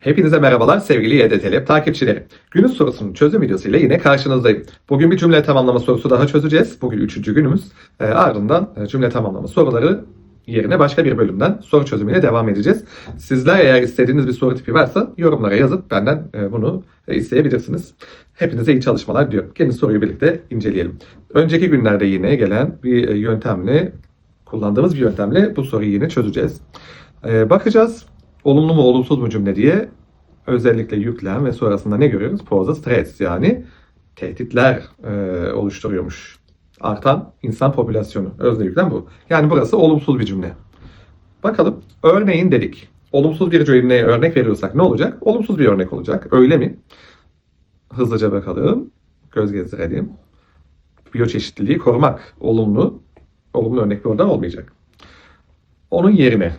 Hepinize merhabalar sevgili YDTL takipçileri. Günün sorusunun çözüm videosuyla yine karşınızdayım. Bugün bir cümle tamamlama sorusu daha çözeceğiz. Bugün üçüncü günümüz. E, ardından cümle tamamlama soruları yerine başka bir bölümden soru çözümüyle devam edeceğiz. Sizler eğer istediğiniz bir soru tipi varsa yorumlara yazıp benden e, bunu e, isteyebilirsiniz. Hepinize iyi çalışmalar diyorum. Gelin soruyu birlikte inceleyelim. Önceki günlerde yine gelen bir e, yöntemle, kullandığımız bir yöntemle bu soruyu yine çözeceğiz. E, bakacağız olumlu mu olumsuz mu cümle diye özellikle yüklem ve sonrasında ne görüyoruz? Poses threats yani tehditler e, oluşturuyormuş. Artan insan popülasyonu. Özne yüklem bu. Yani burası olumsuz bir cümle. Bakalım örneğin dedik. Olumsuz bir cümleye örnek veriyorsak ne olacak? Olumsuz bir örnek olacak. Öyle mi? Hızlıca bakalım. Göz gezdirelim. Biyoçeşitliliği korumak olumlu. Olumlu örnek bir oradan olmayacak. Onun yerine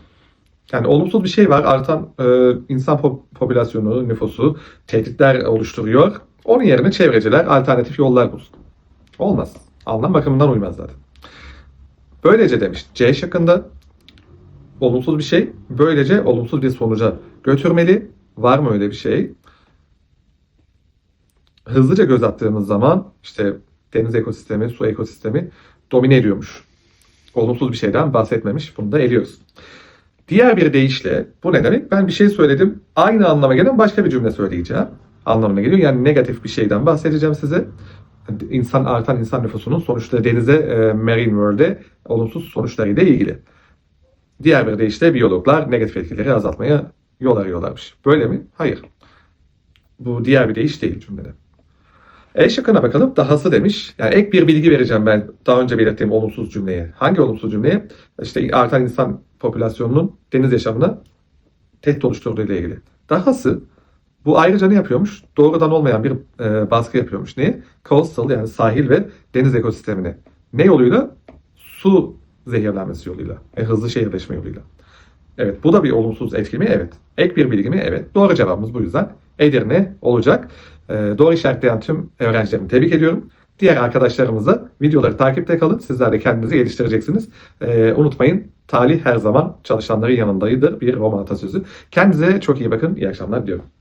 yani olumsuz bir şey var. Artan e, insan pop- popülasyonu, nüfusu tehditler oluşturuyor. Onun yerine çevreciler alternatif yollar bulsun. Olmaz. Anlam bakımından uymaz zaten. Böylece demiş C şıkkında olumsuz bir şey böylece olumsuz bir sonuca götürmeli. Var mı öyle bir şey? Hızlıca göz attığımız zaman işte deniz ekosistemi, su ekosistemi domine ediyormuş. Olumsuz bir şeyden bahsetmemiş. Bunu da eliyoruz. Diğer bir deyişle bu ne demek? Ben bir şey söyledim. Aynı anlama gelen başka bir cümle söyleyeceğim. Anlamına geliyor. Yani negatif bir şeyden bahsedeceğim size. İnsan artan insan nüfusunun sonuçları denize, e, marine world'e olumsuz sonuçlarıyla ilgili. Diğer bir deyişle biyologlar negatif etkileri azaltmaya yol arıyorlarmış. Böyle mi? Hayır. Bu diğer bir deyiş değil cümlede. E şıkkına bakalım. Dahası demiş. Yani ek bir bilgi vereceğim ben daha önce belirttiğim olumsuz cümleye. Hangi olumsuz cümleye? İşte artan insan popülasyonunun deniz yaşamına tehdit oluşturduğu ile ilgili. Dahası bu ayrıca ne yapıyormuş? Doğrudan olmayan bir e, baskı yapıyormuş. Neye? Coastal yani sahil ve deniz ekosistemine. Ne yoluyla? Su zehirlenmesi yoluyla. E, hızlı şehirleşme yoluyla. Evet bu da bir olumsuz etki mi? Evet. Ek bir bilgi mi? Evet. Doğru cevabımız bu yüzden Edirne olacak. E, doğru işaretleyen tüm öğrencilerimi tebrik ediyorum. Diğer arkadaşlarımıza videoları takipte kalın. Sizler de kendinizi geliştireceksiniz. E, unutmayın talih her zaman çalışanların yanındaydır. Bir Roma atasözü. Kendinize çok iyi bakın. İyi akşamlar diliyorum.